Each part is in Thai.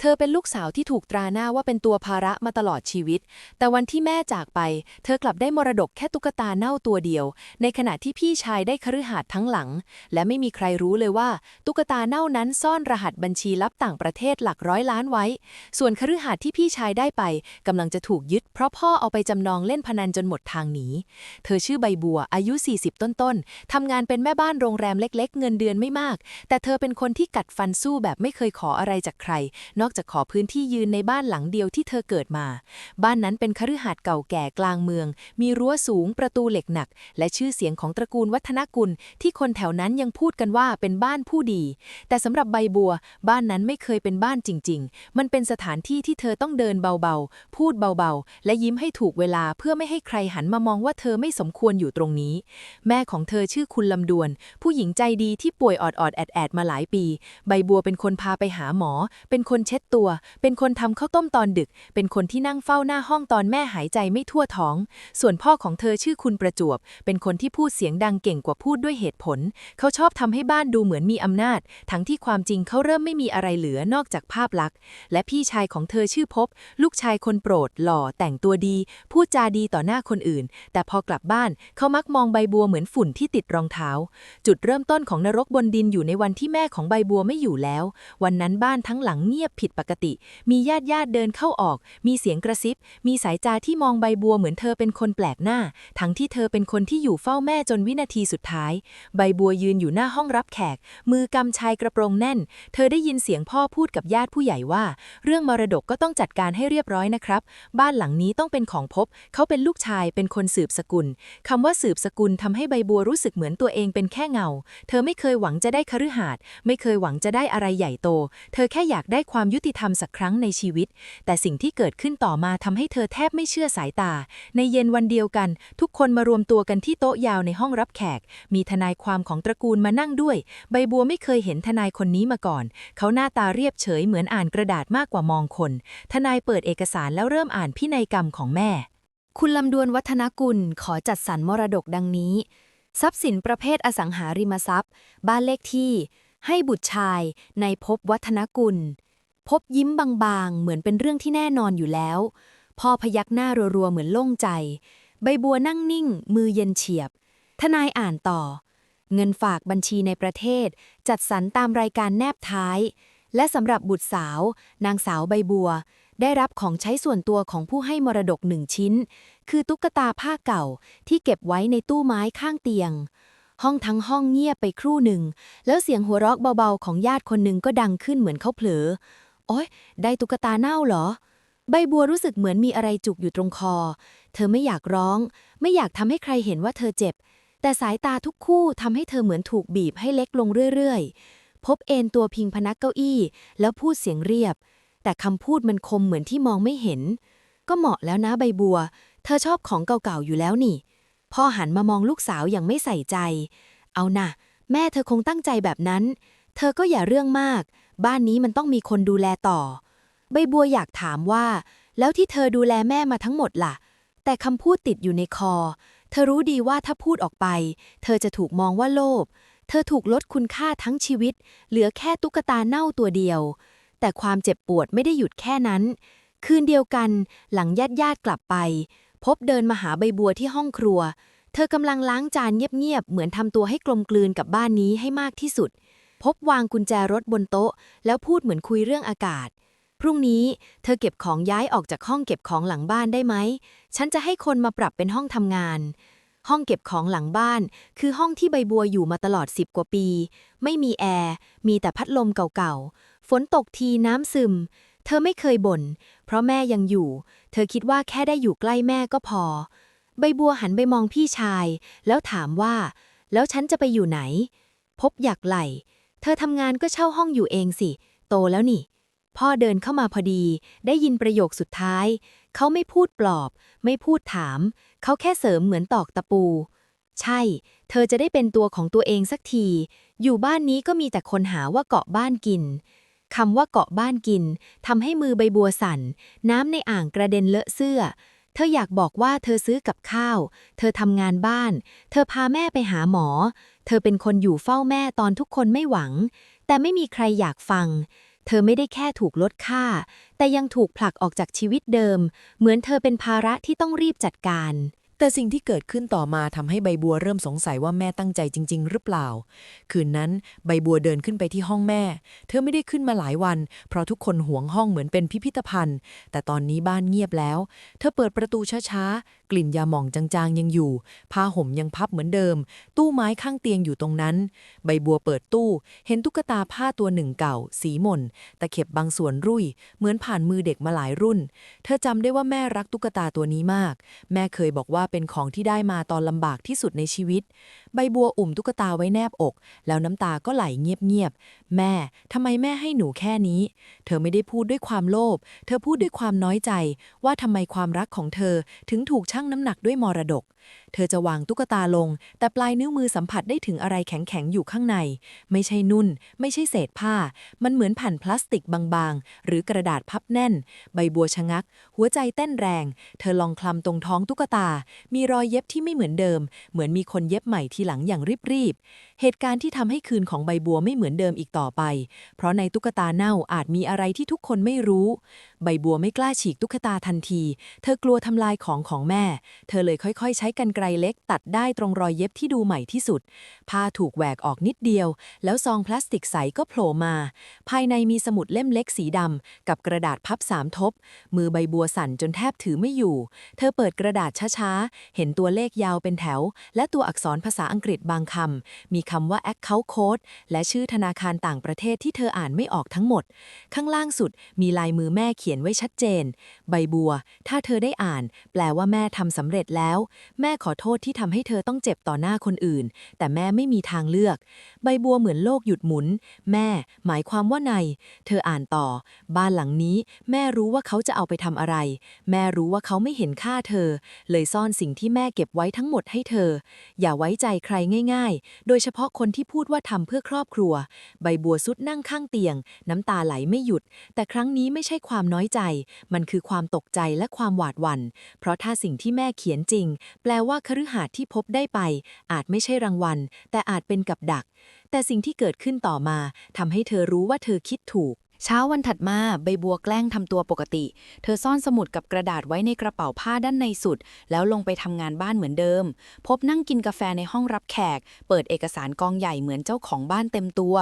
เธอเป็นลูกสาวที่ถูกตราหน้าว่าเป็นตัวภาระมาตลอดชีวิต แต่วันที่แม่จากไป เธอกลับได้มรดกแค่ตุ๊กตาเน่าตัวเดียว ในขณะที่พี่ชายได้คฤหาสน์ทั้งหลัง และไม่มีใครรู้เลยว่า ตุ๊กตาเน่านั้นซ่อนรหัสบัญชีลับต่างประเทศหลักร้อยล้านไว้ ส่วนคฤหาสน์ที่พี่ชายได้ไปกำลังจะถูกยึด เพราะพ่อเอาไปจำนองเล่นพนันจนหมดทางหนี เธอชื่อใบบัว อายุ 40 ต้นๆทำงานเป็นแม่บ้านโรงแรมเล็ก ๆ เงินเดือนไม่มาก แต่เธอเป็นคนที่กัดฟันสู้แบบไม่เคยขออะไรจากใครนอกจากขอพื้นที่ยืนในบ้านหลังเดียวที่เธอเกิดมา บ้านนั้นเป็นคฤหาสน์เก่าแก่กลางเมือง มีรั้วสูงประตูเหล็กหนัก และชื่อเสียงของตระกูลวัฒนกุล ที่คนแถวนั้นยังพูดกันว่าเป็นบ้านผู้ดี แต่สำหรับใบบัว บ้านนั้นไม่เคยเป็นบ้านจริง ๆ มันเป็นสถานที่ที่เธอต้องเดินเบาๆ พูดเบาๆ และยิ้มให้ถูกเวลาเพื่อไม่ให้ใครหันมามองว่าเธอไม่สมควรอยู่ตรงนี้ แม่ของเธอชื่อคุณลำดวน ผู้หญิงใจดีที่ป่วยออดๆแอดๆมาหลายปี ใบบัวเป็นคนพาไปหาหมอ เป็นคนเช็ดตัว เป็นคนทำข้าวต้มตอนดึก เป็นคนที่นั่งเฝ้าหน้าห้องตอนแม่หายใจไม่ทั่วท้อง ส่วนพ่อของเธอชื่อคุณประจวบ เป็นคนที่พูดเสียงดังเก่งกว่าพูดด้วยเหตุผล เขาชอบทำให้บ้านดูเหมือนมีอำนาจ ทั้งที่ความจริงเขาเริ่มไม่มีอะไรเหลือนอกจากภาพลักษณ์ และพี่ชายของเธอชื่อพบ ลูกชายคนโปรด หล่อแต่งตัวดี พูดจาดีต่อหน้าคนอื่น แต่พอกลับบ้านเขามักมองใบบัวเหมือนฝุ่นที่ติดรองเท้า จุดเริ่มต้นของนรกบนดินอยู่ในวันที่แม่ของใบบัวไม่อยู่แล้ว วันนั้นบ้านทั้งหลังเงียบผิดปกติ มีญาติญาติเดินเข้าออก มีเสียงกระซิบ มีสายจาที่มองใบบัวเหมือนเธอเป็นคนแปลกหน้า ทั้งที่เธอเป็นคนที่อยู่เฝ้าแม่จนวินาทีสุดท้าย ใบบัวยืนอยู่หน้าห้องรับแขก มือกำชายกระโปรงแน่น เธอได้ยินเสียงพ่อพูดกับญาติผู้ใหญ่ว่า เรื่องมรดกก็ต้องจัดการให้เรียบร้อยนะครับ บ้านหลังนี้ต้องเป็นของพบ เขาเป็นลูกชายเป็นคนสืบสกุลคำว่าสืบสกุลทำให้ใบบัวรู้สึกเหมือนตัวเองเป็นแค่เงา เธอไม่เคยหวังจะได้คฤหาสน์ไม่เคยหวังจะได้อะไรใหญ่โต เธอแค่อยากได้ความยุติธรรมสักครั้งในชีวิต แต่สิ่งที่เกิดขึ้นต่อมาทำให้เธอแทบไม่เชื่อสายตา ในเย็นวันเดียวกัน ทุกคนมารวมตัวกันที่โต๊ะยาวในห้องรับแขก มีทนายความของตระกูลมานั่งด้วย ใบบัวไม่เคยเห็นทนายคนนี้มาก่อน เขาหน้าตาเรียบเฉยเหมือนอ่านกระดาษมากกว่ามองคน ทนายเปิดเอกสารแล้วเริ่มอ่านพินัยกรรมของแม่ คุณลำดวนวัฒนกุลขอจัดสรรมรดกดังนี้ ทรัพย์สินประเภทอสังหาริมทรัพย์ บ้านเลขที่ให้บุตรชายในภพวัฒนกุล พบยิ้มบางๆ เหมือนเป็นเรื่องที่แน่นอนอยู่แล้ว พ่อพยักหน้ารัวๆ เหมือนโล่งใจ ใบบัวนั่งนิ่ง มือเย็นเฉียบ ทนายอ่านต่อ เงินฝากบัญชีในประเทศ จัดสรรตามรายการแนบท้าย และสำหรับบุตรสาว นางสาวใบบัว ได้รับของใช้ส่วนตัวของผู้ให้มรดกหนึ่งชิ้น คือตุ๊กตาผ้าเก่าที่เก็บไว้ในตู้ไม้ข้างเตียงห้องทั้งห้องเงียบไปครู่หนึ่ง แล้วเสียงหัวเราะเบาๆ ของญาติคนหนึ่งก็ดังขึ้นเหมือนเขาเผลอ โอ๊ย ได้ตุ๊กตาเน่าเหรอ ใบบัวรู้สึกเหมือนมีอะไรจุกอยู่ตรงคอ เธอไม่อยากร้อง ไม่อยากทำให้ใครเห็นว่าเธอเจ็บ แต่สายตาทุกคู่ทำให้เธอเหมือนถูกบีบให้เล็กลงเรื่อยๆ พบเอนตัวพิงพนักเก้าอี้ แล้วพูดเสียงเรียบ แต่คำพูดมันคมเหมือนที่มองไม่เห็น ก็เหมาะแล้วนะใบบัว เธอชอบของเก่าๆอยู่แล้วนี่ พ่อหันมามองลูกสาวอย่างไม่ใส่ใจ เอานะแม่เธอคงตั้งใจแบบนั้น เธอก็อย่าเรื่องมาก บ้านนี้มันต้องมีคนดูแลต่อ ใบบัวอยากถามว่า แล้วที่เธอดูแลแม่มาทั้งหมดล่ะ แต่คำพูดติดอยู่ในคอ เธอรู้ดีว่าถ้าพูดออกไป เธอจะถูกมองว่าโลภ เธอถูกลดคุณค่าทั้งชีวิต เหลือแค่ตุ๊กตาเน่าตัวเดียว แต่ความเจ็บปวดไม่ได้หยุดแค่นั้น คืนเดียวกัน หลังญาติญาติกลับไป พบเดินมาหาใบบัวที่ห้องครัว เธอกำลังล้างจานเงียบๆ เหมือนทำตัวให้กลมกลืนกับบ้านนี้ให้มากที่สุด พบวางกุญแจรถบนโต๊ะ แล้วพูดเหมือนคุยเรื่องอากาศ พรุ่งนี้เธอเก็บของย้ายออกจากห้องเก็บของหลังบ้านได้ไหม ฉันจะให้คนมาปรับเป็นห้องทำงาน ห้องเก็บของหลังบ้าน คือห้องที่ใบบัวอยู่มาตลอดสิบกว่าปี ไม่มีแอร์ มีแต่พัดลมเก่าๆ ฝนตกทีน้ำซึม เธอไม่เคยบ่น เพราะแม่ยังอยู่ เธอคิดว่าแค่ได้อยู่ใกล้แม่ก็พอ ใบบัวหันไปมองพี่ชาย แล้วถามว่า แล้วฉันจะไปอยู่ไหน พบอยากไหล เธอทำงานก็เช่าห้องอยู่เองสิ โตแล้วนี่ พ่อเดินเข้ามาพอดี ได้ยินประโยคสุดท้าย เขาไม่พูดปลอบ ไม่พูดถาม เขาแค่เสริมเหมือนตอกตะปู ใช่ เธอจะได้เป็นตัวของตัวเองสักที อยู่บ้านนี้ก็มีแต่คนหาว่าเกาะบ้านกินคำว่าเกาะบ้านกินทำให้มือใบบัวสั่น น้ำในอ่างกระเด็นเลอะเสื้อ เธออยากบอกว่าเธอซื้อกับข้าว เธอทำงานบ้าน เธอพาแม่ไปหาหมอ เธอเป็นคนอยู่เฝ้าแม่ตอนทุกคนไม่หวัง แต่ไม่มีใครอยากฟัง เธอไม่ได้แค่ถูกลดค่า แต่ยังถูกผลักออกจากชีวิตเดิม เหมือนเธอเป็นภาระที่ต้องรีบจัดการ แต่สิ่งที่เกิดขึ้นต่อมาทำให้ใบบัวเริ่มสงสัยว่าแม่ตั้งใจจริง ๆ หรือเปล่า คืนนั้นใบบัวเดินขึ้นไปที่ห้องแม่ เธอไม่ได้ขึ้นมาหลายวัน เพราะทุกคนหวงห้องเหมือนเป็นพิพิธภัณฑ์ แต่ตอนนี้บ้านเงียบแล้ว เธอเปิดประตูช้าๆ กลิ่นยาหม่องจางๆยังอยู่ ผ้าห่มยังพับเหมือนเดิม ตู้ไม้ข้างเตียงอยู่ตรงนั้น ใบบัวเปิดตู้ เห็นตุ๊กตาผ้าตัวหนึ่งเก่า สีหม่นตะเข็บบางส่วนรุ่ย เหมือนผ่านมือเด็กมาหลายรุ่น เธอจำได้ว่าแม่รักตุ๊กตาตัวนี้มาก แม่เคยบอกว่าเป็นของที่ได้มาตอนลำบากที่สุดในชีวิตใบบัวอุ่มตุ๊กตาไว้แนบอก แล้วน้ำตาก็ไหลเงียบๆ แม่ ทำไมแม่ให้หนูแค่นี้ เธอไม่ได้พูดด้วยความโลภ เธอพูดด้วยความน้อยใจ ว่าทำไมความรักของเธอถึงถูกชั่งน้ำหนักด้วยมรดกเธอจะวางตุ๊กตาลง แต่ปลายนิ้วมือสัมผัสได้ถึงอะไรแข็งๆอยู่ข้างใน ไม่ใช่นุ่น ไม่ใช่เศษผ้า มันเหมือนแผ่นพลาสติกบางๆ หรือกระดาษพับแน่น ใบบัวชะงัก หัวใจเต้นแรง เธอลองคลำตรงท้องตุ๊กตา มีรอยเย็บที่ไม่เหมือนเดิม เหมือนมีคนเย็บใหม่ทีหลังอย่างรีบๆ เหตุการณ์ที่ทำให้คืนของใบบัวไม่เหมือนเดิมอีกต่อไป เพราะในตุ๊กตาเน่าอาจมีอะไรที่ทุกคนไม่รู้ ใบบัวไม่กล้าฉีกตุ๊กตาทันที เธอกลัวทำลายของของแม่ เธอเลยค่อยๆ ใช้กรรไกรเล็กตัดได้ตรงรอยเย็บที่ดูใหม่ที่สุด ผ้าถูกแหวกออกนิดเดียว แล้วซองพลาสติกใสก็โผล่มา ภายในมีสมุดเล่มเล็กสีดำกับกระดาษพับสามทบ มือใบบัวสั่นจนแทบถือไม่อยู่ เธอเปิดกระดาษช้าๆ เห็นตัวเลขยาวเป็นแถว และตัวอักษรภาษาอังกฤษบางคำมีคำว่า account code และชื่อธนาคารต่างประเทศที่เธออ่านไม่ออกทั้งหมด ข้างล่างสุดมีลายมือแม่เขียนไว้ชัดเจน ใบบัว ถ้าเธอได้อ่าน แปลว่าแม่ทำสำเร็จแล้ว แม่ขอโทษที่ทำให้เธอต้องเจ็บต่อหน้าคนอื่น แต่แม่ไม่มีทางเลือก ใบบัวเหมือนโลกหยุดหมุน แม่ หมายความว่าในเธออ่านต่อ บ้านหลังนี้ แม่รู้ว่าเขาจะเอาไปทำอะไร แม่รู้ว่าเขาไม่เห็นค่าเธอ เลยซ่อนสิ่งที่แม่เก็บไว้ทั้งหมดให้เธอ อย่าไว้ใจใครง่าย ๆ โดยเฉพาะพาะคนที่พูดว่าทำเพื่อครอบครัว ใบบัวสุดนั่งข้างเตียง น้ำตาไหลไม่หยุด แต่ครั้งนี้ไม่ใช่ความน้อยใจ มันคือความตกใจและความหวาดหวัน่น เพราะถ้าสิ่งที่แม่เขียนจริง แปลว่าคฤหาสน์ที่พบได้ไป อาจไม่ใช่รางวัล แต่อาจเป็นกับดัก แต่สิ่งที่เกิดขึ้นต่อมาทำให้เธอรู้ว่าเธอคิดถูก เช้าวันถัดมาใบบัวแกล้งทำตัวปกติ เธอซ่อนสมุดกับกระดาษไว้ในกระเป๋าผ้าด้านในสุด แล้วลงไปทำงานบ้านเหมือนเดิม พบนั่งกินกาแฟในห้องรับแขก เปิดเอกสารกองใหญ่เหมือนเจ้าของบ้านเต็มตัว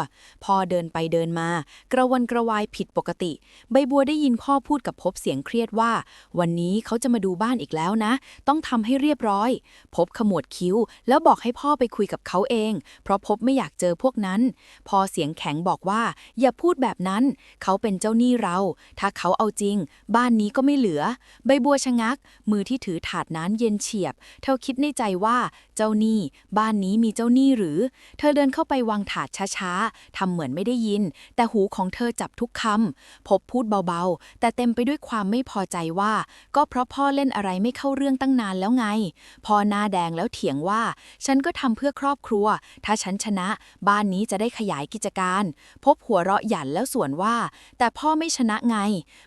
พอเดินไปเดินมา กระวนกระวายผิดปกติ ใบบัวได้ยินพ่อพูดกับพบเสียงเครียดว่า วันนี้เขาจะมาดูบ้านอีกแล้วนะ ต้องทำให้เรียบร้อย พบขมวดคิ้ว แล้วบอกให้พ่อไปคุยกับเขาเอง เพราะพบไม่อยากเจอพวกนั้น พอเสียงแข็งบอกว่า อย่าพูดแบบนั้นเขาเป็นเจ้าหนี้เรา ถ้าเขาเอาจริง บ้านนี้ก็ไม่เหลือ ใบบัวชะงัก มือที่ถือถาดน้ำเย็นเฉียบ เธอคิดในใจว่า เจ้าหนี้ บ้านนี้มีเจ้าหนี้หรือ เธอเดินเข้าไปวางถาดช้าๆทำเหมือนไม่ได้ยิน แต่หูของเธอจับทุกคำพบพูดเบาๆ แต่เต็มไปด้วยความไม่พอใจว่า ก็เพราะพ่อเล่นอะไรไม่เข้าเรื่องตั้งนานแล้วไงพ่อหน้าแดงแล้วเถียงว่า ฉันก็ทำเพื่อครอบครัว ถ้าฉันชนะ บ้านนี้จะได้ขยายกิจการ พบหัวเราะหยันแล้วส่วนว่าแต่พ่อไม่ชนะไง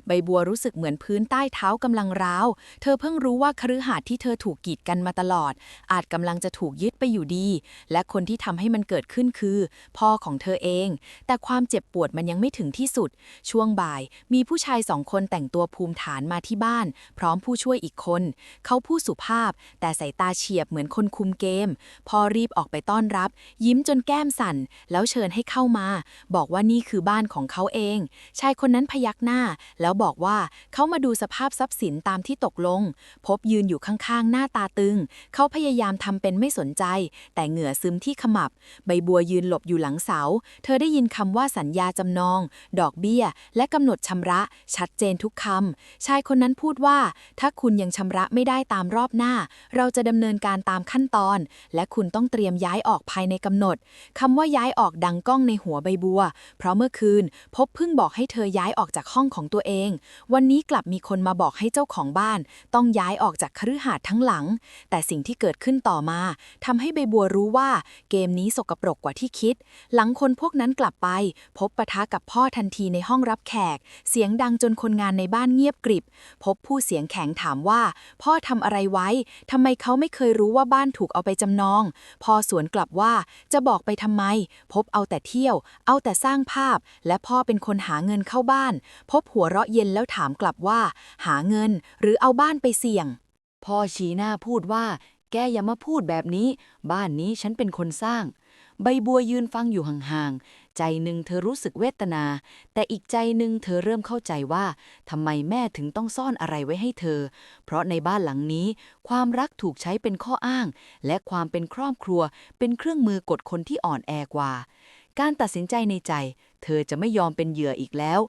ใบบัวรู้สึกเหมือนพื้นใต้เท้ากำลังร้าว เธอเพิ่งรู้ว่าคฤหาสน์ที่เธอถูกกีดกันมาตลอด อาจกำลังจะถูกยึดไปอยู่ดี และคนที่ทำให้มันเกิดขึ้นคือ พ่อของเธอเอง แต่ความเจ็บปวดมันยังไม่ถึงที่สุด ช่วงบ่ายมีผู้ชายสองคนแต่งตัวภูมิฐานมาที่บ้าน พร้อมผู้ช่วยอีกคน เขาพูดสุภาพ แต่สายตาเฉียบเหมือนคนคุมเกม พ่อรีบออกไปต้อนรับ ยิ้มจนแก้มสั่น แล้วเชิญให้เข้ามา บอกว่านี่คือบ้านของเขาเองชายคนนั้นพยักหน้า แล้วบอกว่าเขามาดูสภาพทรัพย์สินตามที่ตกลง พบยืนอยู่ข้างๆ หน้าตาตึง เขาพยายามทำเป็นไม่สนใจ แต่เหงื่อซึมที่ขมับ ใบบัวยืนหลบอยู่หลังเสา เธอได้ยินคำว่าสัญญาจำนอง ดอกเบี้ย และกำหนดชำระ ชัดเจนทุกคำชายคนนั้นพูดว่า ถ้าคุณยังชำระไม่ได้ตามรอบหน้า เราจะดำเนินการตามขั้นตอน และคุณต้องเตรียมย้ายออกภายในกำหนดคำว่าย้ายออกดังก้องในหัวใบบัว เพราะเมื่อคืนพบพิ่งบอกให้เธอย้ายออกจากห้องของตัวเอง วันนี้กลับมีคนมาบอกให้เจ้าของบ้าน ต้องย้ายออกจากคฤหาสน์ทั้งหลัง แต่สิ่งที่เกิดขึ้นต่อมาทำให้ใบบัวรู้ว่าเกมนี้สกปรกกว่าที่คิด หลังคนพวกนั้นกลับไป พบปะทะกับพ่อทันทีในห้องรับแขก เสียงดังจนคนงานในบ้านเงียบกริบ พบผู้เสียงแข็งถามว่า พ่อทำอะไรไว้ทำไมเขาไม่เคยรู้ว่าบ้านถูกเอาไปจำนองพ่อสวนกลับว่าจะบอกไปทำไม พบเอาแต่เที่ยว เอาแต่สร้างภาพ และพ่อเป็นคนหาเงินเข้าบ้าน พบหัวเราะเย็นแล้วถามกลับว่า หาเงินหรือเอาบ้านไปเสี่ยง พ่อชี้หน้าพูดว่า แกอย่ามาพูดแบบนี้ บ้านนี้ฉันเป็นคนสร้าง ใบบัวยืนฟังอยู่ห่างๆ ใจหนึ่งเธอรู้สึกเวทนา แต่อีกใจหนึ่งเธอเริ่มเข้าใจว่าทำไมแม่ถึงต้องซ่อนอะไรไว้ให้เธอ เพราะในบ้านหลังนี้ ความรักถูกใช้เป็นข้ออ้าง และความเป็นครอบครัวเป็นเครื่องมือกดคนที่อ่อนแอกว่า การตัดสินใจในใจ เธอจะไม่ยอมเป็นเหยื่ออีกแล้ว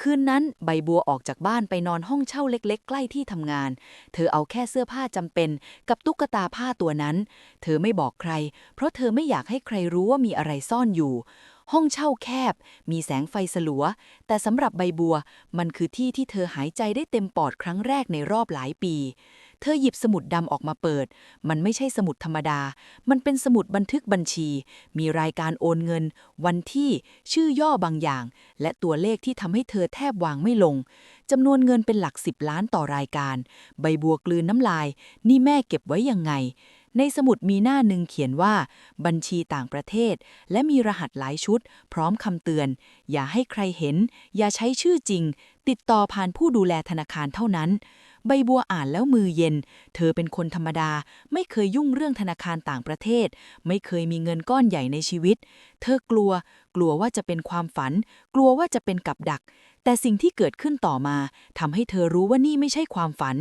คืนนั้นใบบัวออกจากบ้านไปนอนห้องเช่าเล็กๆ ใกล้ที่ทำงาน เธอเอาแค่เสื้อผ้าจำเป็นกับตุ๊กตาผ้าตัวนั้น เธอไม่บอกใคร เพราะเธอไม่อยากให้ใครรู้ว่ามีอะไรซ่อนอยู่ห้องเช่าแคบ มีแสงไฟสลัว แต่สำหรับใบบัว มันคือที่ที่เธอหายใจได้เต็มปอดครั้งแรกในรอบหลายปี เธอหยิบสมุดดำออกมาเปิด มันไม่ใช่สมุดธรรมดา มันเป็นสมุดบันทึกบัญชี มีรายการโอนเงิน วันที่ ชื่อย่อบางอย่าง และตัวเลขที่ทำให้เธอแทบวางไม่ลงจำนวนเงินเป็นหลักสิบล้านต่อรายการ ใบบัวกลืนน้ำลาย นี่แม่เก็บไว้ยังไง ในสมุดมีหน้าหนึ่งเขียนว่า บัญชีต่างประเทศ และมีรหัสหลายชุด พร้อมคำเตือน อย่าให้ใครเห็น อย่าใช้ชื่อจริง ติดต่อผ่านผู้ดูแลธนาคารเท่านั้น ใบบัวอ่านแล้วมือเย็น เธอเป็นคนธรรมดา ไม่เคยยุ่งเรื่องธนาคารต่างประเทศ ไม่เคยมีเงินก้อนใหญ่ในชีวิต เธอกลัว กลัวว่าจะเป็นความฝัน กลัวว่าจะเป็นกับดัก แต่สิ่งที่เกิดขึ้นต่อมาทำให้เธอรู้ว่านี่ไม่ใช่ความฝัน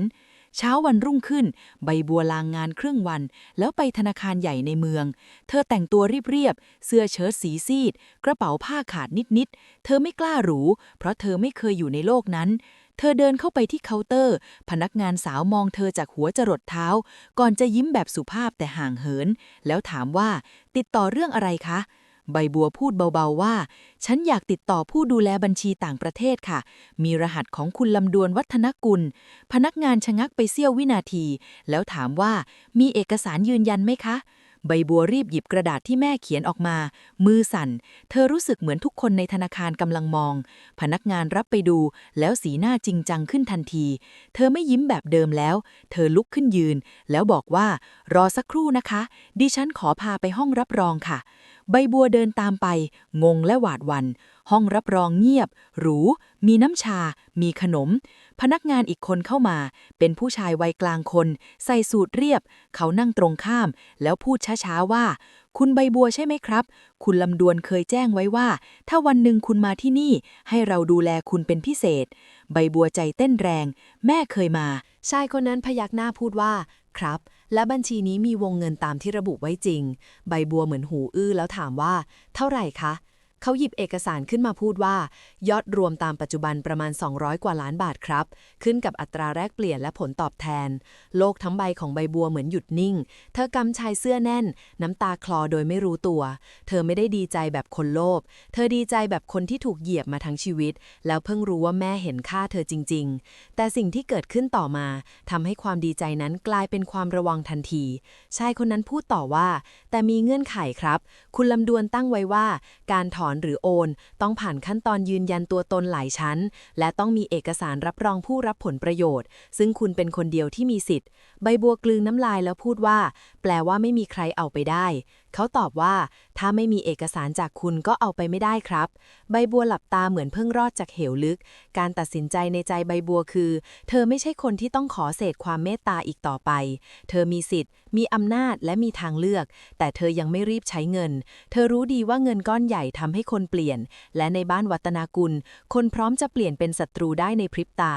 เช้าวันรุ่งขึ้น ใบบัวลางงานครึ่งวัน แล้วไปธนาคารใหญ่ในเมือง เธอแต่งตัวเรียบๆ เสื้อเชิ้ตสีซีด กระเป๋าผ้าขาดนิดๆ เธอไม่กล้าหรู เพราะเธอไม่เคยอยู่ในโลกนั้น เธอเดินเข้าไปที่เคาน์เตอร์ พนักงานสาวมองเธอจากหัวจรดเท้า ก่อนจะยิ้มแบบสุภาพแต่ห่างเหิน แล้วถามว่า ติดต่อเรื่องอะไรคะ ใบบัวพูดเบาๆว่า ฉันอยากติดต่อผู้ดูแลบัญชีต่างประเทศค่ะ มีรหัสของคุณลำดวนวัฒนกุล พนักงานชะงักไปเสี้ยววินาที แล้วถามว่า มีเอกสารยืนยันไหมคะ ใบบัวรีบหยิบกระดาษที่แม่เขียนออกมา มือสั่น เธอรู้สึกเหมือนทุกคนในธนาคารกำลังมอง พนักงานรับไปดู แล้วสีหน้าจริงจังขึ้นทันที เธอไม่ยิ้มแบบเดิมแล้ว เธอลุกขึ้นยืน แล้วบอกว่า รอสักครู่นะคะ ดิฉันขอพาไปห้องรับรองค่ะใบบัวเดินตามไป งงและหวาดวัน ห้องรับรองเงียบ หรู มีน้ำชา มีขนม พนักงานอีกคนเข้ามา เป็นผู้ชายวัยกลางคน ใส่สูทเรียบ เขานั่งตรงข้าม แล้วพูดช้าๆว่า คุณใบบัวใช่ไหมครับ คุณลำดวนเคยแจ้งไว้ว่า ถ้าวันหนึ่งคุณมาที่นี่ ให้เราดูแลคุณเป็นพิเศษ ใบบัวใจเต้นแรง แม่เคยมา ชายคนนั้นพยักหน้าพูดว่า ครับและบัญชีนี้มีวงเงินตามที่ระบุไว้จริง ใบบัวเหมือนหูอื้อแล้วถามว่า เท่าไหร่คะ เขาหยิบเอกสารขึ้นมาพูดว่า ยอดรวมตามปัจจุบันประมาณ 200 กว่าล้านบาทครับ ขึ้นกับอัตราแลกเปลี่ยนและผลตอบแทน โลกทั้งใบของใบบัวเหมือนหยุดนิ่ง เธอกำชายเสื้อแน่น น้ำตาคลอโดยไม่รู้ตัว เธอไม่ได้ดีใจแบบคนโลภเธอดีใจแบบคนที่ถูกเหยียบมาทั้งชีวิต แล้วเพิ่งรู้ว่าแม่เห็นค่าเธอจริง ๆ แต่สิ่งที่เกิดขึ้นต่อมาทำให้ความดีใจนั้นกลายเป็นความระวังทันทีชายคนนั้นพูดต่อว่า แต่มีเงื่อนไขครับ คุณลำดวนตั้งไว้ว่า การถอนอนหรือโอน ต้องผ่านขั้นตอนยืนยันตัวตนหลายชั้น และต้องมีเอกสารรับรองผู้รับผลประโยชน์ ซึ่งคุณเป็นคนเดียวที่มีสิทธิ์ ใบบัวกลืนน้ำลายแล้วพูดว่า แปลว่าไม่มีใครเอาไปได้ เขาตอบว่า ถ้าไม่มีเอกสารจากคุณก็เอาไปไม่ได้ครับ ใบบัวหลับตาเหมือนเพิ่งรอดจากเหวลึก การตัดสินใจในใจใบบัวคือ เธอไม่ใช่คนที่ต้องขอเศษความเมตตาอีกต่อไป เธอมีสิทธิ์ มีอำนาจและมีทางเลือก แต่เธอยังไม่รีบใช้เงิน เธอรู้ดีว่าเงินก้อนใหญ่ทำให้คนเปลี่ยน และในบ้านวัตนากุล คนพร้อมจะเปลี่ยนเป็นศัตรูได้ในพริบตา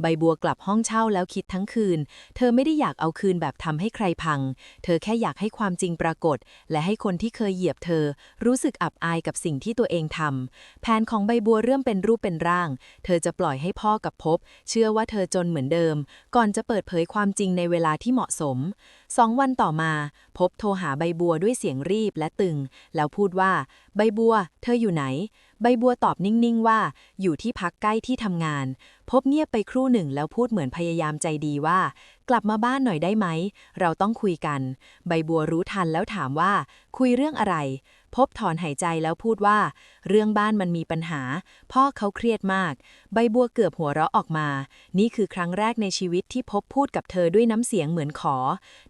ใบบัวกลับห้องเช่าแล้วคิดทั้งคืน เธอไม่ได้อยากเอาคืนแบบทำให้ใครพัง เธอแค่อยากให้ความจริงปรากฏและและให้คนที่เคยเหยียบเธอ รู้สึกอับอายกับสิ่งที่ตัวเองทำแผนของใบบัวเริ่มเป็นรูปเป็นร่าง เธอจะปล่อยให้พ่อกับพบ เชื่อว่าเธอจนเหมือนเดิม ก่อนจะเปิดเผยความจริงในเวลาที่เหมาะสมสองวันต่อมา พบโทรหาใบบัวด้วยเสียงรีบและตึง แล้วพูดว่า ใบบัว เธออยู่ไหน ใบบัวตอบนิ่ง ๆ ว่า อยู่ที่พักใกล้ที่ทำงาน พบเงียบไปครู่หนึ่งแล้วพูดเหมือนพยายามใจดีว่า กลับมาบ้านหน่อยได้ไหม เราต้องคุยกัน ใบบัวรู้ทันแล้วถามว่า คุยเรื่องอะไร พบถอนหายใจแล้วพูดว่า เรื่องบ้านมันมีปัญหา พ่อเขาเครียดมาก ใบบัวเกือบหัวเราะออกมา นี่คือครั้งแรกในชีวิตที่พบพูดกับเธอด้วยน้ำเสียงเหมือนขอ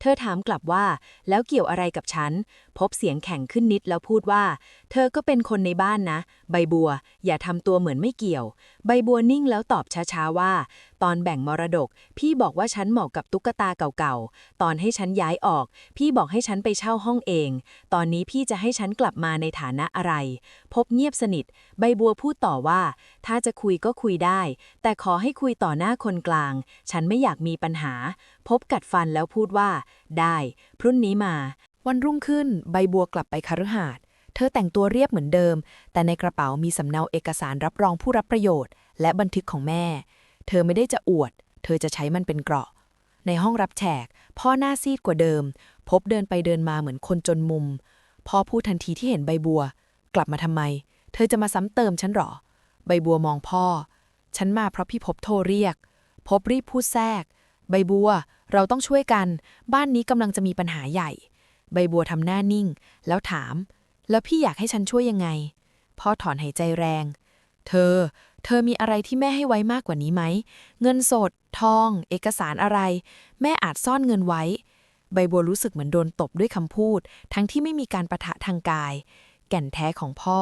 เธอถามกลับว่า แล้วเกี่ยวอะไรกับฉัน พบเสียงแข็งขึ้นนิดแล้วพูดว่า เธอก็เป็นคนในบ้านนะ ใบบัว อย่าทำตัวเหมือนไม่เกี่ยว ใบบัวนิ่งแล้วตอบช้าๆว่าตอนแบ่งมรดก พี่บอกว่าฉันเหมาะกับตุ๊กตาเก่าๆ ตอนให้ฉันย้ายออก พี่บอกให้ฉันไปเช่าห้องเอง ตอนนี้พี่จะให้ฉันกลับมาในฐานะอะไร พบเงียบสนิท ใบบัวพูดต่อว่า ถ้าจะคุยก็คุยได้ แต่ขอให้คุยต่อหน้าคนกลาง ฉันไม่อยากมีปัญหา พบกัดฟันแล้วพูดว่า ได้ พรุ่งนี้มา วันรุ่งขึ้น ใบบัวกลับไปคฤหาสน์เธอแต่งตัวเรียบเหมือนเดิม แต่ในกระเป๋ามีสำเนาเอกสารรับรองผู้รับประโยชน์ และบันทึกของแม่ เธอไม่ได้จะอวด เธอจะใช้มันเป็นเกราะ ในห้องรับแขกพ่อหน้าซีดกว่าเดิม พบเดินไปเดินมาเหมือนคนจนมุม พ่อพูดทันทีที่เห็นใบบัว กลับมาทำไม เธอจะมาซ้ำเติมฉันหรอ ใบบัวมองพ่อ ฉันมาเพราะพี่พบโทรเรียก พบรีบพูดแทรก ใบบัว เราต้องช่วยกัน บ้านนี้กำลังจะมีปัญหาใหญ่ ใบบัวทำหน้านิ่ง แล้วถาม แล้วพี่อยากให้ฉันช่วยยังไง พ่อถอนหายใจแรง เธอ เธอมีอะไรที่แม่ให้ไว้มากกว่านี้ไหม เงินสด ทอง เอกสารอะไร แม่อาจซ่อนเงินไว้ ใบบัวรู้สึกเหมือนโดนตบด้วยคำพูด ทั้งที่ไม่มีการประทะทางกาย แก่นแท้ของพ่อ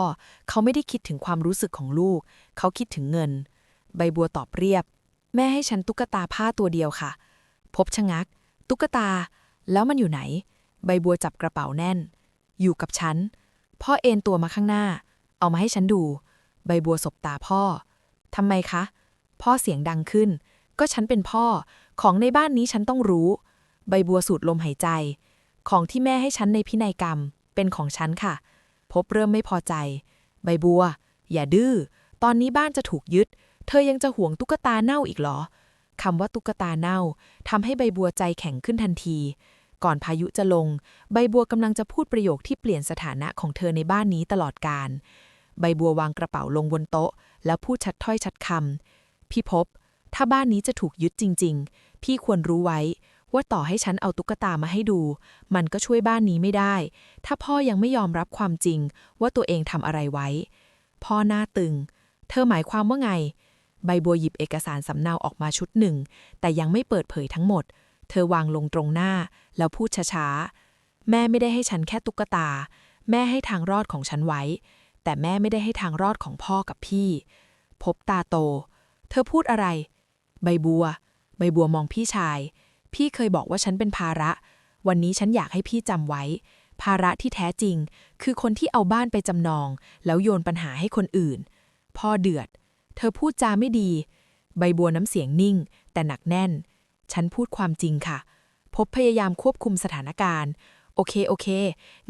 เขาไม่ได้คิดถึงความรู้สึกของลูก เขาคิดถึงเงิน ใบบัวตอบเรียบ แม่ให้ฉันตุ๊กตาผ้าตัวเดียวค่ะ พบชะงัก ตุ๊กตา แล้วมันอยู่ไหน ใบบัวจับกระเป๋าแน่น อยู่กับฉัน พ่อเอนตัวมาข้างหน้า เอามาให้ฉันดู ใบบัวสบตาพ่อ ทำไมคะ พ่อเสียงดังขึ้น ก็ฉันเป็นพ่อ ของในบ้านนี้ฉันต้องรู้ ใบบัวสูดลมหายใจ ของที่แม่ให้ฉันในพินัยกรรม เป็นของฉันค่ะ พบเริ่มไม่พอใจ ใบบัว อย่าดื้อ ตอนนี้บ้านจะถูกยึด เธอยังจะห่วงตุ๊กตาเน่าอีกเหรอคำว่าตุ๊กตาเน่าทำให้ใบบัวใจแข็งขึ้นทันที ก่อนพายุจะลง ใบบัวกำลังจะพูดประโยคที่เปลี่ยนสถานะของเธอในบ้านนี้ตลอดกาล ใบบัววางกระเป๋าลงบนโต๊ะ แล้วพูดชัดถ้อยชัดคำพี่พบ ถ้าบ้านนี้จะถูกยึดจริง ๆ พี่ควรรู้ไว้ ว่าต่อให้ฉันเอาตุ๊กตามาให้ดู มันก็ช่วยบ้านนี้ไม่ได้ ถ้าพ่อยังไม่ยอมรับความจริง ว่าตัวเองทำอะไรไว้ พ่อหน้าตึง เธอหมายความว่าไง ใบบัวหยิบเอกสารสำเนาออกมาชุดหนึ่ง แต่ยังไม่เปิดเผยทั้งหมด เธอวางลงตรงหน้า แล้วพูดช้าๆแม่ไม่ได้ให้ฉันแค่ตุ๊กตา แม่ให้ทางรอดของฉันไว้ แต่แม่ไม่ได้ให้ทางรอดของพ่อกับพี่ พบตาโต เธอพูดอะไร ใบบัว ใบบัวมองพี่ชาย พี่เคยบอกว่าฉันเป็นภาระ วันนี้ฉันอยากให้พี่จำไว้ ภาระที่แท้จริง คือคนที่เอาบ้านไปจำนอง แล้วโยนปัญหาให้คนอื่น พ่อเดือด เธอพูดจาไม่ดี ใบบัวน้ำเสียงนิ่ง แต่หนักแน่น ฉันพูดความจริงค่ะ พบพยายามควบคุมสถานการณ์ โอเคโอเค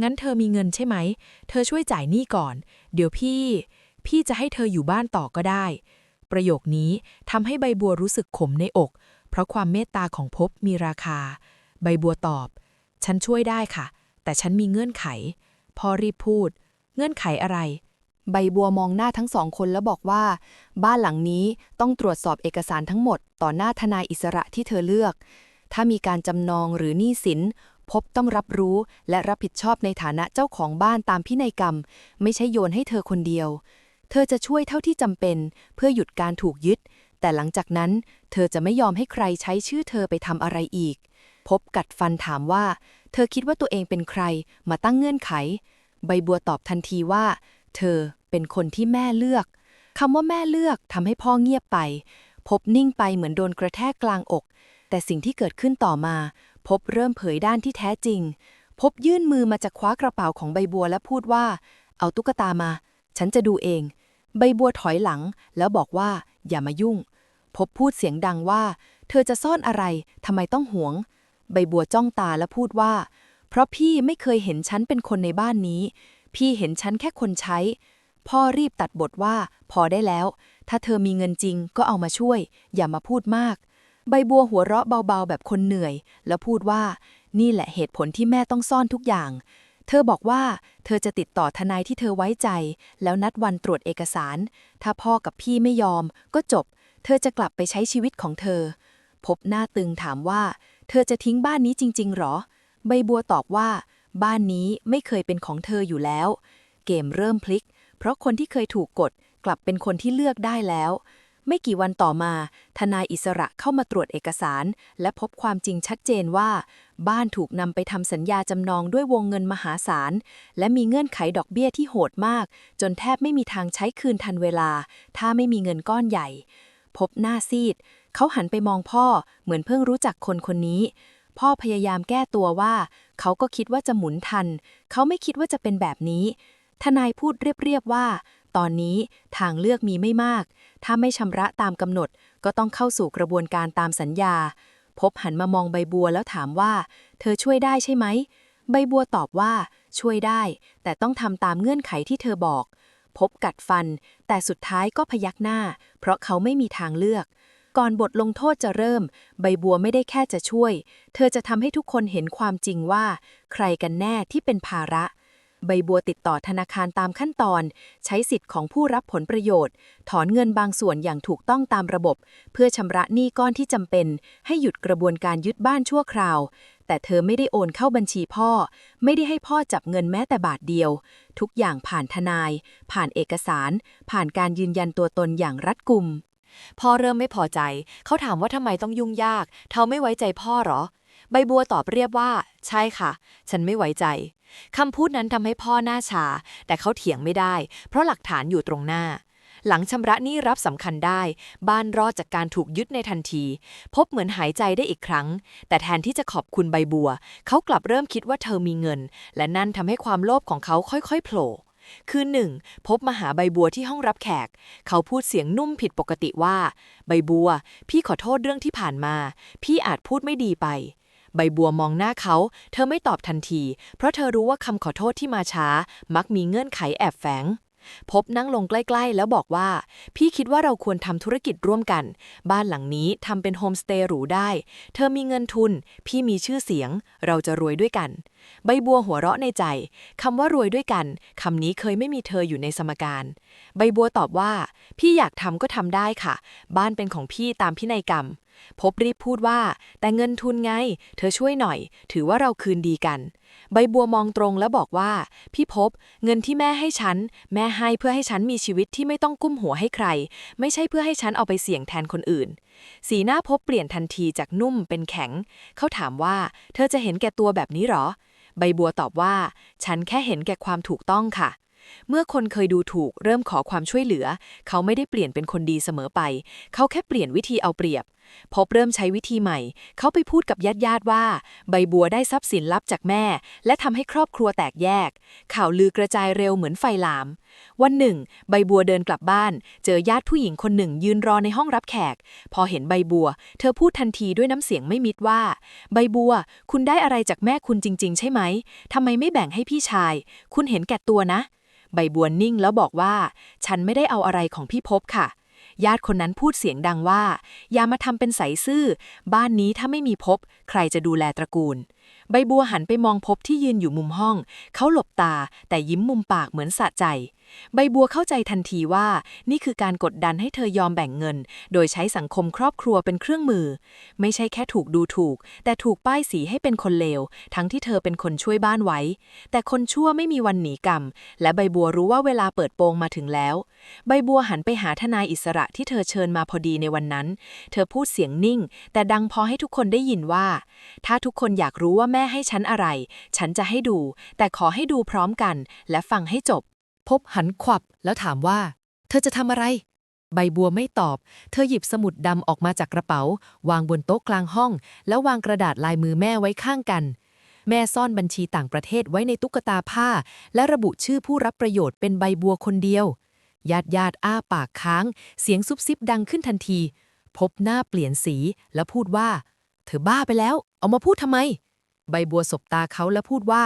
งั้นเธอมีเงินใช่ไหม เธอช่วยจ่ายหนี้ก่อน เดี๋ยวพี่ พี่จะให้เธออยู่บ้านต่อก็ได้ ประโยคนี้ทำให้ใบบัวรู้สึกขมในอก เพราะความเมตตาของพบมีราคา ใบบัวตอบ ฉันช่วยได้ค่ะ แต่ฉันมีเงื่อนไขพ่อรีบพูด เงื่อนไขอะไร ใบบัวมองหน้าทั้งสองคนแล้วบอกว่า บ้านหลังนี้ต้องตรวจสอบเอกสารทั้งหมด ต่อหน้าทนายอิสระที่เธอเลือกถ้ามีการจำนองหรือหนี้สิน พบต้องรับรู้และรับผิดชอบในฐานะเจ้าของบ้านตามพินัยกรรม ไม่ใช่โยนให้เธอคนเดียว เธอจะช่วยเท่าที่จำเป็น เพื่อหยุดการถูกยึด แต่หลังจากนั้น เธอจะไม่ยอมให้ใครใช้ชื่อเธอไปทำอะไรอีก พบกัดฟันถามว่า เธอคิดว่าตัวเองเป็นใคร มาตั้งเงื่อนไข ใบบัวตอบทันทีว่า เธอเป็นคนที่แม่เลือกคำว่าแม่เลือกทำให้พ่อเงียบไป พบนิ่งไปเหมือนโดนกระแทกกลางอก แต่สิ่งที่เกิดขึ้นต่อมา พบเริ่มเผยด้านที่แท้จริง พบยื่นมือมาจากคว้ากระเป๋าของใบบัวและพูดว่า เอาตุ๊กตามา ฉันจะดูเอง ใบบัวถอยหลัง แล้วบอกว่า อย่ามายุ่ง พบพูดเสียงดังว่า เธอจะซ่อนอะไรทำไมต้องหวง ใบบัวจ้องตาและพูดว่า เพราะพี่ไม่เคยเห็นฉันเป็นคนในบ้านนี้ พี่เห็นฉันแค่คนใช้ พ่อรีบตัดบทว่า พอได้แล้ว ถ้าเธอมีเงินจริงก็เอามาช่วย อย่ามาพูดมาก ใบบัวหัวเราะเบาๆ แบบคนเหนื่อย แล้วพูดว่า นี่แหละเหตุผลที่แม่ต้องซ่อนทุกอย่าง เธอบอกว่า เธอจะติดต่อทนายที่เธอไว้ใจ แล้วนัดวันตรวจเอกสาร ถ้าพ่อกับพี่ไม่ยอม ก็จบ เธอจะกลับไปใช้ชีวิตของเธอ พบหน้าตึงถามว่า เธอจะทิ้งบ้านนี้จริง ๆ หรอ ใบบัวตอบว่า บ้านนี้ไม่เคยเป็นของเธออยู่แล้ว เกมเริ่มพลิก เพราะคนที่เคยถูกกดกลับเป็นคนที่เลือกได้แล้ว ไม่กี่วันต่อมา ทนายอิสระเข้ามาตรวจเอกสาร และพบความจริงชัดเจนว่า บ้านถูกนำไปทำสัญญาจำนองด้วยวงเงินมหาศาล และมีเงื่อนไขดอกเบี้ยที่โหดมาก จนแทบไม่มีทางใช้คืนทันเวลา ถ้าไม่มีเงินก้อนใหญ่ พบหน้าซีด เขาหันไปมองพ่อเหมือนเพิ่งรู้จักคนคนนี้ พ่อพยายามแก้ตัวว่า เขาก็คิดว่าจะหมุนทัน เขาไม่คิดว่าจะเป็นแบบนี้ ทนายพูดเรียบๆว่า ตอนนี้ทางเลือกมีไม่มาก ถ้าไม่ชำระตามกำหนด ก็ต้องเข้าสู่กระบวนการตามสัญญา พบหันมามองใบบัวแล้วถามว่า เธอช่วยได้ใช่ไหม ใบบัวตอบว่า ช่วยได้ แต่ต้องทำตามเงื่อนไขที่เธอบอก พบกัดฟัน แต่สุดท้ายก็พยักหน้า เพราะเขาไม่มีทางเลือก ก่อนบทลงโทษจะเริ่ม ใบบัวไม่ได้แค่จะช่วย เธอจะทำให้ทุกคนเห็นความจริงว่า ใครกันแน่ที่เป็นภาระ ใบบัวติดต่อธนาคารตามขั้นตอน ใช้สิทธิ์ของผู้รับผลประโยชน์ ถอนเงินบางส่วนอย่างถูกต้องตามระบบ เพื่อชำระหนี้ก้อนที่จำเป็น ให้หยุดกระบวนการยึดบ้านชั่วคราว แต่เธอไม่ได้โอนเข้าบัญชีพ่อ ไม่ได้ให้พ่อจับเงินแม้แต่บาทเดียว ทุกอย่างผ่านทนาย ผ่านเอกสาร ผ่านการยืนยันตัวตนอย่างรัดกุม พ่อเริ่มไม่พอใจ เขาถามว่าทำไมต้องยุ่งยาก เธอไม่ไว้ใจพ่อหรอ ใบบัวตอบเรียบว่า ใช่ค่ะ ฉันไม่ไว้ใจคำพูดนั้นทำให้พ่อหน้าชา แต่เขาเถียงไม่ได้ เพราะหลักฐานอยู่ตรงหน้า หลังชำระหนี้รับสำคัญได้ บ้านรอดจากการถูกยึดในทันที พบเหมือนหายใจได้อีกครั้ง แต่แทนที่จะขอบคุณใบบัว เขากลับเริ่มคิดว่าเธอมีเงิน และนั่นทำให้ความโลภของเขาค่อยๆโผล่คือหนึ่งพบมาหาใบบัวที่ห้องรับแขก เขาพูดเสียงนุ่มผิดปกติว่า ใบบัว พี่ขอโทษเรื่องที่ผ่านมา พี่อาจพูดไม่ดีไป ใบบัวมองหน้าเขา เธอไม่ตอบทันที เพราะเธอรู้ว่าคำขอโทษที่มาช้า มักมีเงื่อนไขแอบแฝงพบนั่งลงใกล้ ๆ แล้วบอกว่า พี่คิดว่าเราควรทำธุรกิจร่วมกัน บ้านหลังนี้ทำเป็นโฮมสเตย์หรูได้ เธอมีเงินทุน พี่มีชื่อเสียง เราจะรวยด้วยกัน ใบบัวหัวเราะในใจคำว่ารวยด้วยกันคำนี้เคยไม่มีเธออยู่ในสมการ ใบบัวตอบว่า พี่อยากทำก็ทำได้ค่ะ บ้านเป็นของพี่ตามพินัยกรรม พบรีบพูดว่า แต่เงินทุนไง เธอช่วยหน่อย ถือว่าเราคืนดีกัน ใบบัวมองตรงแล้วบอกว่า พี่พบเงินที่แม่ให้ฉัน แม่ให้เพื่อให้ฉันมีชีวิตที่ไม่ต้องกุ้มหัวให้ใคร ไม่ใช่เพื่อให้ฉันเอาไปเสี่ยงแทนคนอื่น สีหน้าพบเปลี่ยนทันทีจากนุ่มเป็นแข็ง เขาถามว่า เธอจะเห็นแก่ตัวแบบนี้หรอ ใบบัวตอบว่า ฉันแค่เห็นแก่ความถูกต้องค่ะ เมื่อคนเคยดูถูกเริ่มขอความช่วยเหลือ เขาไม่ได้เปลี่ยนเป็นคนดีเสมอไป เขาแค่เปลี่ยนวิธีเอาเปรียบ พบเริ่มใช้วิธีใหม่ เขาไปพูดกับญาติญาติๆว่า ใบบัวได้ทรัพย์สินลับจากแม่ และทำให้ครอบครัวแตกแยก ข่าวลือกระจายเร็วเหมือนไฟลาม วันหนึ่ง ใบบัวเดินกลับบ้าน เจอญาติผู้หญิงคนหนึ่งยืนรอในห้องรับแขก พอเห็นใบบัว เธอพูดทันทีด้วยน้ำเสียงไม่มิดว่า ใบบัว คุณได้อะไรจากแม่คุณจริง ๆ ใช่ไหมทำไมไม่แบ่งให้พี่ชาย คุณเห็นแก่ตัวนะ ใบบัวนิ่งแล้วบอกว่า ฉันไม่ได้เอาอะไรของพี่พบค่ะ ญาติคนนั้นพูดเสียงดังว่า อย่ามาทำเป็นใสซื่อ บ้านนี้ถ้าไม่มีพบ ใครจะดูแลตระกูล ใบบัวหันไปมองพบที่ยืนอยู่มุมห้อง เขาหลบตาแต่ยิ้มมุมปากเหมือนสะใจ ใบบัวเข้าใจทันทีว่านี่คือการกดดันให้เธอยอมแบ่งเงิน โดยใช้สังคมครอบครัวเป็นเครื่องมือ ไม่ใช่แค่ถูกดูถูก แต่ถูกป้ายสีให้เป็นคนเลว ทั้งที่เธอเป็นคนช่วยบ้านไว้ แต่คนชั่วไม่มีวันหนีกรรม และใบบัวรู้ว่าเวลาเปิดโปงมาถึงแล้ว ใบบัวหันไปหาทนายอิสระที่เธอเชิญมาพอดีในวันนั้น เธอพูดเสียงนิ่ง แต่ดังพอให้ทุกคนได้ยินว่า ถ้าทุกคนอยากรู้ว่าแม่ให้ฉันอะไร ฉันจะให้ดู แต่ขอให้ดูพร้อมกัน และฟังให้จบ พบหันขวับแล้วถามว่า เธอจะทำอะไร ใบบัวไม่ตอบ เธอหยิบสมุดดำออกมาจากกระเป๋า วางบนโต๊ะกลางห้อง แล้ววางกระดาษลายมือแม่ไว้ข้างกัน แม่ซ่อนบัญชีต่างประเทศไว้ในตุ๊กตาผ้า และระบุชื่อผู้รับประโยชน์เป็นใบบัวคนเดียวญาติญาติอ้าปากค้าง เสียงซุบซิบดังขึ้นทันที พบหน้าเปลี่ยนสีแล้วพูดว่า เธอบ้าไปแล้ว เอามาพูดทำไม ใบบัวสบตาเขาแล้วพูดว่า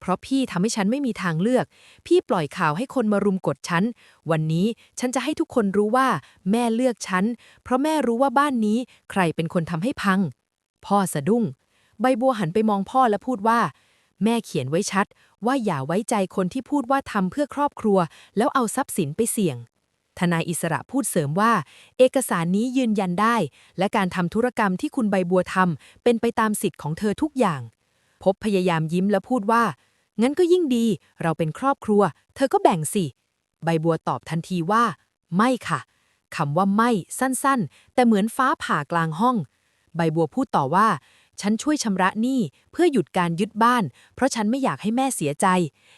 เพราะพี่ทำให้ฉันไม่มีทางเลือก พี่ปล่อยข่าวให้คนมารุมกดฉัน วันนี้ฉันจะให้ทุกคนรู้ว่า แม่เลือกฉัน เพราะแม่รู้ว่าบ้านนี้ ใครเป็นคนทำให้พัง พ่อสะดุ้ง ใบบัวหันไปมองพ่อและพูดว่า แม่เขียนไว้ชัด ว่าอย่าไว้ใจคนที่พูดว่าทำเพื่อครอบครัว แล้วเอาทรัพย์สินไปเสี่ยง ทนายอิสระพูดเสริมว่า เอกสารนี้ยืนยันได้ และการทำธุรกรรมที่คุณใบบัวทำเป็นไปตามสิทธิ์ของเธอทุกอย่าง พบพยายามยิ้มและพูดว่า งั้นก็ยิ่งดี เราเป็นครอบครัว เธอก็แบ่งสิ ใบบัวตอบทันทีว่า ไม่ค่ะคำว่าไม่สั้นๆ แต่เหมือนฟ้าผ่ากลางห้อง ใบบัวพูดต่อว่า ฉันช่วยชำระหนี้เพื่อหยุดการยึดบ้าน เพราะฉันไม่อยากให้แม่เสียใจ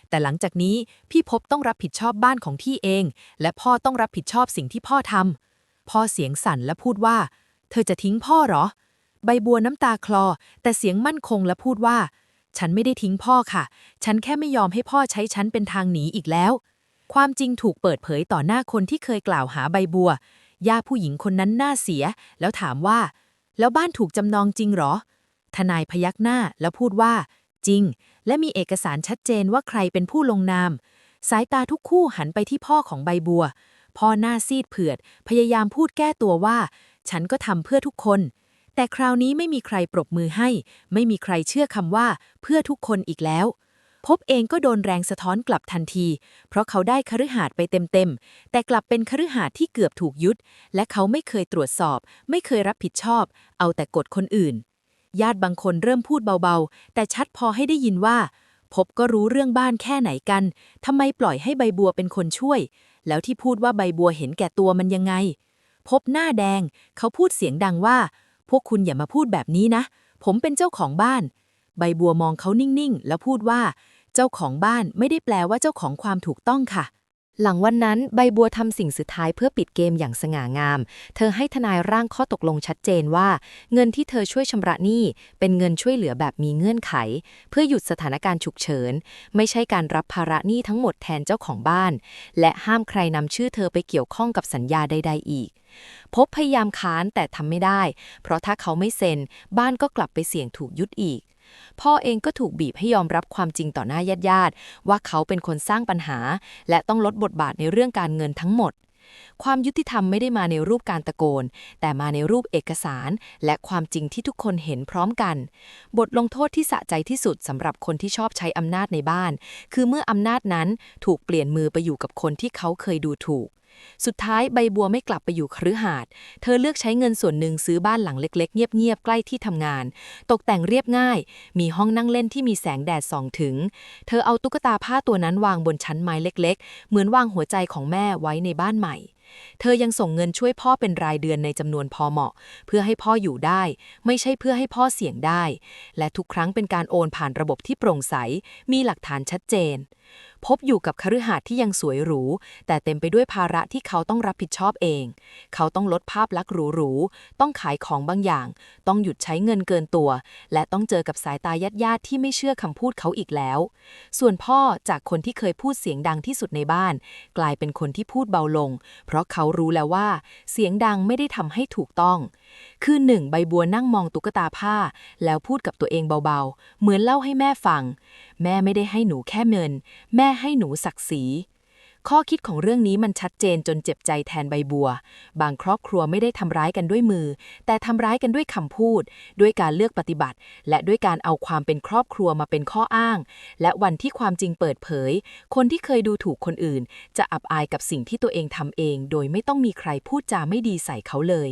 แต่หลังจากนี้พี่พบต้องรับผิดชอบบ้านของที่เอง และพ่อต้องรับผิดชอบสิ่งที่พ่อทำพ่อเสียงสั่นและพูดว่า เธอจะทิ้งพ่อเหรอ ใบบัวน้ำตาคลอ แต่เสียงมั่นคงและพูดว่า ฉันไม่ได้ทิ้งพ่อค่ะ ฉันแค่ไม่ยอมให้พ่อใช้ฉันเป็นทางหนีอีกแล้ว ความจริงถูกเปิดเผยต่อหน้าคนที่เคยกล่าวหาใบบัวย่าผู้หญิงคนนั้นหน้าเสีย แล้วถามว่า แล้วบ้านถูกจำนองจริงเหรอ ทนายพยักหน้าแล้วพูดว่า จริง และมีเอกสารชัดเจนว่าใครเป็นผู้ลงนาม สายตาทุกคู่หันไปที่พ่อของใบบัว พ่อหน้าซีดเผือด พยายามพูดแก้ตัวว่า ฉันก็ทำเพื่อทุกคน แต่คราวนี้ไม่มีใครปรบมือให้ ไม่มีใครเชื่อคำว่า เพื่อทุกคนอีกแล้วพบเองก็โดนแรงสะท้อนกลับทันที เพราะเขาได้คฤหาสน์ไปเต็มๆ แต่กลับเป็นคฤหาสน์ที่เกือบถูกยุดและเขาไม่เคยตรวจสอบ ไม่เคยรับผิดชอบ เอาแต่กดคนอื่น ญาติบางคนเริ่มพูดเบาๆ แต่ชัดพอให้ได้ยินว่า พบก็รู้เรื่องบ้านแค่ไหนกัน ทำไมปล่อยให้ใบบัวเป็นคนช่วย แล้วที่พูดว่าใบบัวเห็นแก่ตัวมันยังไง พบหน้าแดง เขาพูดเสียงดังว่า พวกคุณอย่ามาพูดแบบนี้นะ ผมเป็นเจ้าของบ้าน ใบบัวมองเขานิ่งๆ แล้วพูดว่า เจ้าของบ้านไม่ได้แปลว่าเจ้าของความถูกต้องค่ะ หลังวันนั้นใบบัวทำสิ่งสุดท้ายเพื่อปิดเกมอย่างสง่างาม เธอให้ทนายร่างข้อตกลงชัดเจนว่า เงินที่เธอช่วยชำระหนี้ เป็นเงินช่วยเหลือแบบมีเงื่อนไข เพื่อหยุดสถานการณ์ฉุกเฉิน ไม่ใช่การรับภาระหนี้ทั้งหมดแทนเจ้าของบ้าน และห้ามใครนำชื่อเธอไปเกี่ยวข้องกับสัญญาใด ๆ อีก พบพยายามค้านแต่ทำไม่ได้ เพราะถ้าเขาไม่เซ็น บ้านก็กลับไปเสี่ยงถูกยุดอีก พ่อเองก็ถูกบีบให้ยอมรับความจริงต่อหน้าญาติๆว่าเขาเป็นคนสร้างปัญหา และต้องลดบทบาทในเรื่องการเงินทั้งหมด ความยุติธรรมไม่ได้มาในรูปการตะโกน แต่มาในรูปเอกสาร และความจริงที่ทุกคนเห็นพร้อมกัน บทลงโทษที่สะใจที่สุดสำหรับคนที่ชอบใช้อำนาจในบ้าน คือเมื่ออำนาจนั้นถูกเปลี่ยนมือไปอยู่กับคนที่เขาเคยดูถูก สุดท้ายใบบัวไม่กลับไปอยู่คฤหาสน์เธอเลือกใช้เงินส่วนหนึ่งซื้อบ้านหลังเล็กๆ เงียบๆ ใกล้ที่ทำงาน ตกแต่งเรียบง่าย มีห้องนั่งเล่นที่มีแสงแดดส่องถึง เธอเอาตุ๊กตาผ้าตัวนั้นวางบนชั้นไม้เล็ก ๆ เหมือนวางหัวใจของแม่ไว้ในบ้านใหม่ เธอยังส่งเงินช่วยพ่อเป็นรายเดือนในจำนวนพอเหมาะ เพื่อให้พ่ออยู่ได้ ไม่ใช่เพื่อให้พ่อเสี่ยงได้ และทุกครั้งเป็นการโอนผ่านระบบที่โปร่งใส มีหลักฐานชัดเจน พบอยู่กับคฤหาสน์ที่ยังสวยหรู แต่เต็มไปด้วยภาระที่เขาต้องรับผิดชอบเอง เขาต้องลดภาพลักษณ์หรูๆ ต้องขายของบางอย่าง ต้องหยุดใช้เงินเกินตัว และต้องเจอกับสายตาญาติๆที่ไม่เชื่อคำพูดเขาอีกแล้ว ส่วนพ่อจากคนที่เคยพูดเสียงดังที่สุดในบ้าน กลายเป็นคนที่พูดเบาลงเพราะเขารู้แล้วว่า เสียงดังไม่ได้ทำให้ถูกต้อง คือหนึ่งใบบัวนั่งมองตุ๊กตาผ้า แล้วพูดกับตัวเองเบาๆ เหมือนเล่าให้แม่ฟัง แม่ไม่ได้ให้หนูแค่เงิน แม่ให้หนูศักดิ์ศรี ข้อคิดของเรื่องนี้มันชัดเจนจนเจ็บใจแทนใบบัว บางครอบครัวไม่ได้ทำร้ายกันด้วยมือ แต่ทำร้ายกันด้วยคำพูด ด้วยการเลือกปฏิบัติ และด้วยการเอาความเป็นครอบครัวมาเป็นข้ออ้าง และวันที่ความจริงเปิดเผย คนที่เคยดูถูกคนอื่น จะอับอายกับสิ่งที่ตัวเองทำเอง โดยไม่ต้องมีใครพูดจาไม่ดีใส่เขาเลย